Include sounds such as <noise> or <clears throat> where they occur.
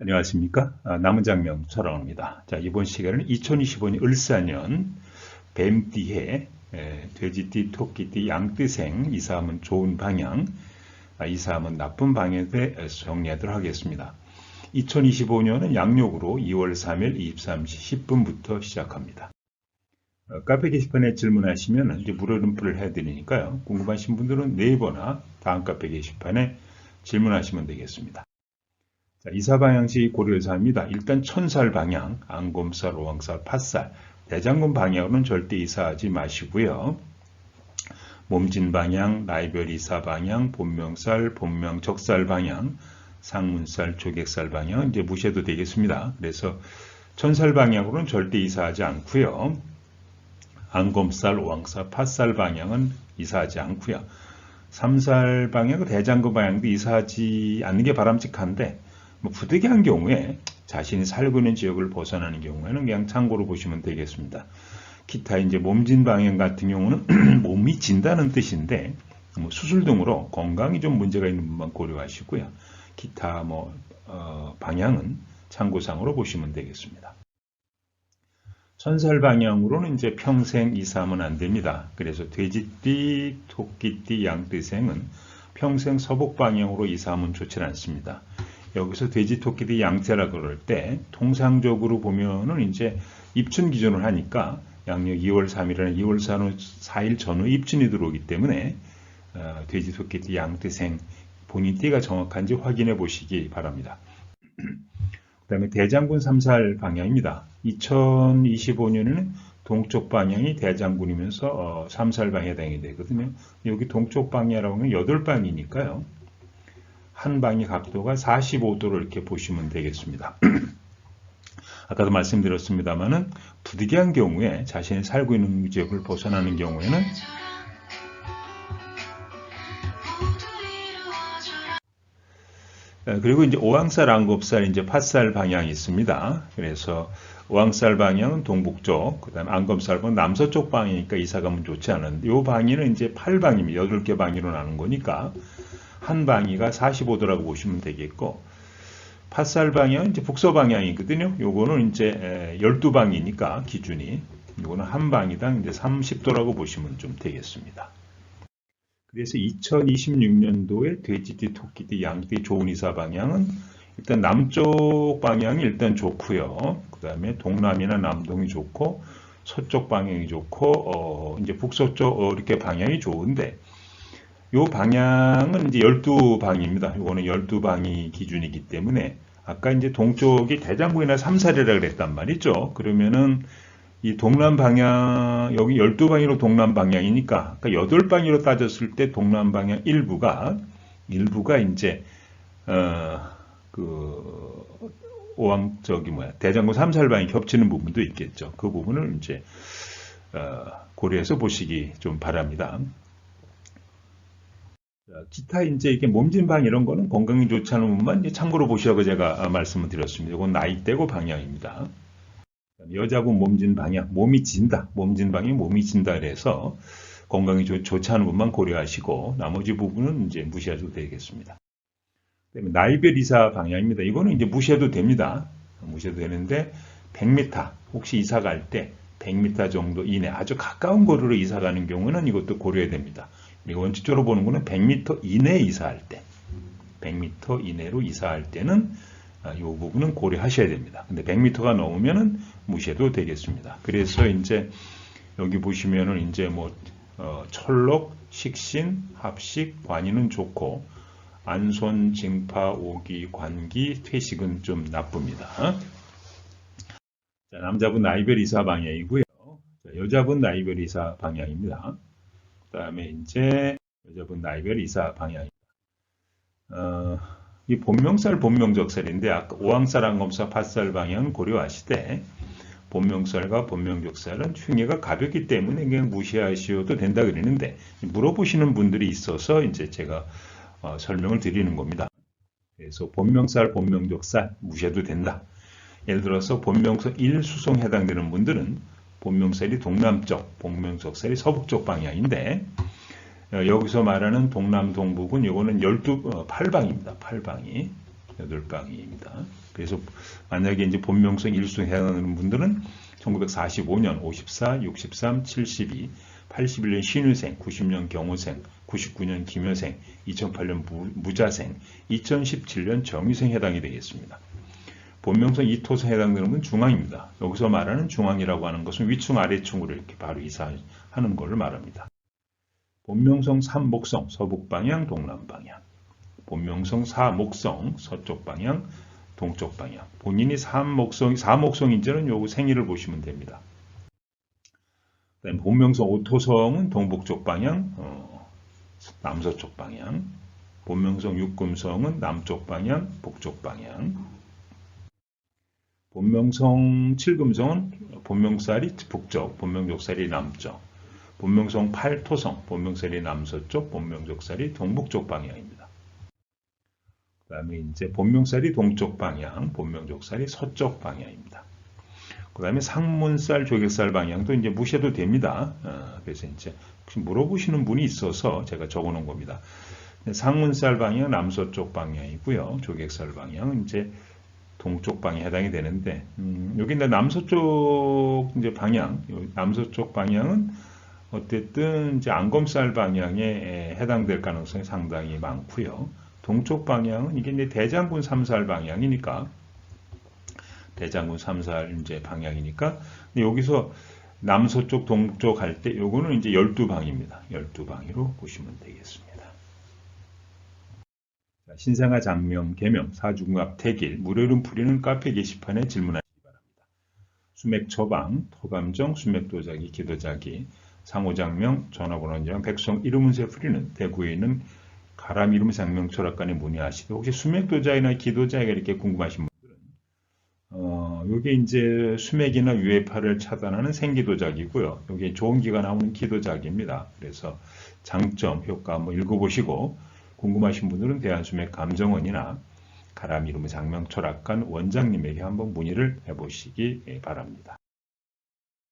안녕하십니까. 아, 남은 장면 촬영합니다. 자, 이번 시간에는 2025년 을사년 뱀띠해 에, 돼지띠, 토끼띠, 양띠생 이사하면 좋은 방향, 아, 이사하면 나쁜 방향에 대해서 정리하도록 하겠습니다. 2025년은 양력으로 2월 3일 23시 10분부터 시작합니다. 어, 카페 게시판에 질문하시면 이제 물어름표를 해드리니까요. 궁금하신 분들은 네이버나 다음 카페 게시판에 질문하시면 되겠습니다. 자, 이사 방향시 고려해서 합니다. 일단 천살 방향, 안곰살, 오왕살, 팥살, 대장금 방향으로는 절대 이사하지 마시고요. 몸진 방향, 나이별 이사 방향, 본명살, 본명 적살 방향, 상문살, 조객살 방향 이제 무시해도 되겠습니다. 그래서 천살 방향으로는 절대 이사하지 않고요. 안곰살, 오왕살, 팥살 방향은 이사하지 않고요. 삼살 방향, 대장금 방향도 이사하지 않는 게 바람직한데 뭐 부득이한 경우에 자신이 살고 있는 지역을 벗어나는 경우에는 그냥 참고로 보시면 되겠습니다. 기타 이제 몸진 방향 같은 경우는 <clears throat> 몸이 진다는 뜻인데 뭐 수술 등으로 건강이 좀 문제가 있는 분만 고려하시고요. 기타 뭐 어, 방향은 참고상으로 보시면 되겠습니다. 천살 방향으로는 이제 평생 이사하면 안 됩니다. 그래서 돼지띠, 토끼띠, 양띠생은 평생 서북 방향으로 이사하면 좋지 않습니다. 여기서 돼지, 토끼들이 양자라 그럴 때 통상적으로 보면은 이제 입춘 기준을 하니까 양력 2월 3일이나 2월 4일 전후 입춘이 들어오기 때문에 어, 돼지, 토끼띠, 양띠생 본인 띠가 정확한지 확인해 보시기 바랍니다. <clears throat> 그 다음에 대장군 3살 방향입니다. 2025년에는 동쪽 방향이 대장군이면서 어, 3살 방향에 해당이 되거든요. 여기 동쪽 방향이라고 하면 8방이니까요. 한 방의 각도가 45도로 이렇게 보시면 되겠습니다. <clears throat> 아까도 말씀드렸습니다만은 부득이한 경우에 자신이 살고 있는 지역을 벗어나는 경우에는 그리고 이제 오왕살, 안곱살, 이제 팥살 방향이 있습니다. 그래서 오왕살 방향은 동북쪽, 그 다음에 안검살 방향 남서쪽 방이니까 이사 가면 좋지 않은데, 이 방위는 이제 8방입니다. 8개 방위로 나눈 거니까, 한 방위가 45도라고 보시면 되겠고 팥살 방향은 이제 북서 방향이거든요. 요거는 이제 12방이니까 기준이 요거는 한 방이당 이제 30도라고 보시면 좀 되겠습니다. 그래서 2026년도에 돼지띠, 토끼띠, 양띠 좋은 이사 방향은 일단 남쪽 방향이 일단 좋고요. 그 다음에 동남이나 남동이 좋고 서쪽 방향이 좋고 어 이제 북서쪽 어 이렇게 방향이 좋은데 요 방향은 이제 12방입니다. 요거는 12방이 기준이기 때문에 아까 이제 동쪽이 대장부이나 삼살이라 그랬단 말이죠. 그러면은 이 동남 방향 여기 12방이로 동남 방향이니까 아까 8방이로 따졌을 때 동남 방향 일부가 일부가 이제 어그 오왕 저기 뭐야 대장군 삼살방이 겹치는 부분도 있겠죠. 그 부분을 이제 어 고려해서 보시기 좀 바랍니다. 기타 이제 이게 몸진방 이런 거는 건강이 좋지 않은 부분만 참고로 보시라고 제가 말씀을 드렸습니다. 이건 나이대고 방향입니다. 여자분 몸진 방향, 몸이 진다. 몸진 방향, 몸이 진다. 그래서 건강이 좋, 좋지 않은 부분만 고려하시고 나머지 부분은 이제 무시하셔도 되겠습니다. 나이별 이사 방향입니다. 이거는 이제 무시해도 됩니다. 무시해도 되는데 100m 혹시 이사 갈 때 100m 정도 이내 아주 가까운 거리로 이사 가는 경우는 이것도 고려해야 됩니다. 그리고 원칙적으로 보는 거는 100m 이내에 이사할 때 100m 이내로 이사할 때는 이 아, 부분은 고려하셔야 됩니다. 근데 100m가 넘으면은 무시해도 되겠습니다. 그래서 이제 여기 보시면은 이제 뭐 어, 철록, 식신, 합식, 관이는 좋고 안손, 징파, 오기, 관기, 퇴식은 좀 나쁩니다. 자, 남자분 나이별 이사 방향이고요. 자, 여자분 나이별 이사 방향입니다. 그 다음에 이제 여자분 나이별 이사 방향입니다. 어, 이 본명살 본명적살인데 아까 오왕살 안검사 팥살 방향은 고려하시되 본명살과 본명적살은 흉해가 가볍기 때문에 그냥 무시하셔도 된다 그러는데 물어보시는 분들이 있어서 이제 제가 어, 설명을 드리는 겁니다. 그래서 본명살 본명적살 무시해도 된다. 예를 들어서 본명서 1수송 해당되는 분들은 본명살이 동남쪽, 본명적살이 서북쪽 방향인데 어, 여기서 말하는 동남 동북은 이거는 12 8방입니다. 8방이 8방입니다. 그래서 만약에 이제 본명성 1순에 해당하는 분들은 1945년 54, 63, 72, 81년 신유생, 90년 경호생, 99년 김여생, 2008년 무, 무자생, 2017년 정유생 해당이 되겠습니다. 본명성 이토성 해당되는 건 중앙입니다. 여기서 말하는 중앙이라고 하는 것은 위층 아래층으로 이렇게 바로 이사하는 것을 말합니다. 본명성 삼목성 서북 방향 동남 방향 본명성 사목성 서쪽 방향 동쪽 방향 본인이 삼목성 사목성인지는 요거 생일을 보시면 됩니다. 본명성 오토성은 동북쪽 방향 어, 남서쪽 방향 본명성 육금성은 남쪽 방향 북쪽 방향 본명성 칠금성은 본명살이 북쪽 본명족살이 남쪽 본명성 팔토성, 본명살이 남서쪽, 본명족살이 동북쪽 방향입니다. 그 다음에 이제 본명살이 동쪽 방향, 본명족살이 서쪽 방향입니다. 그 다음에 상문살, 조객살 방향도 이제 무시해도 됩니다. 어, 그래서 이제 물어보시는 분이 있어서 제가 적어 놓은 겁니다. 상문살 방향 남서쪽 방향이고요. 조객살 방향은 이제 동쪽 방에 해당이 되는데, 음, 여기 이제 남서쪽 이제 방향, 남서쪽 방향은 어쨌든 이제 안검살 방향에 해당될 가능성이 상당히 많고요. 동쪽 방향은 이게 이제 대장군 삼살 방향이니까 대장군 삼살 이제 방향이니까 여기서 남서쪽 동쪽 할 때 요거는 이제 12방입니다. 12방으로 보시면 되겠습니다. 신생아 장명, 개명, 사중합, 태길, 무료름 풀이는 카페 게시판에 질문하시기 바랍니다. 수맥 처방, 토감정, 수맥 도자기, 기도자기, 상호장명, 전화번호장, 백성 이름운세 풀이는 대구에 있는 가람 이름 장명 철학관에 문의하시고 혹시 수맥 도자이나 기도자가 이렇게 궁금하신 분들은 어, 요게 이제 수맥이나 유해파를 차단하는 생기도작이고요. 요게 좋은 기가 나오는 기도작입니다. 그래서 장점, 효과 한번 읽어보시고 궁금하신 분들은 대한수맥 감정원이나 가람 이름 장명 철학관 원장님에게 한번 문의를 해보시기 바랍니다.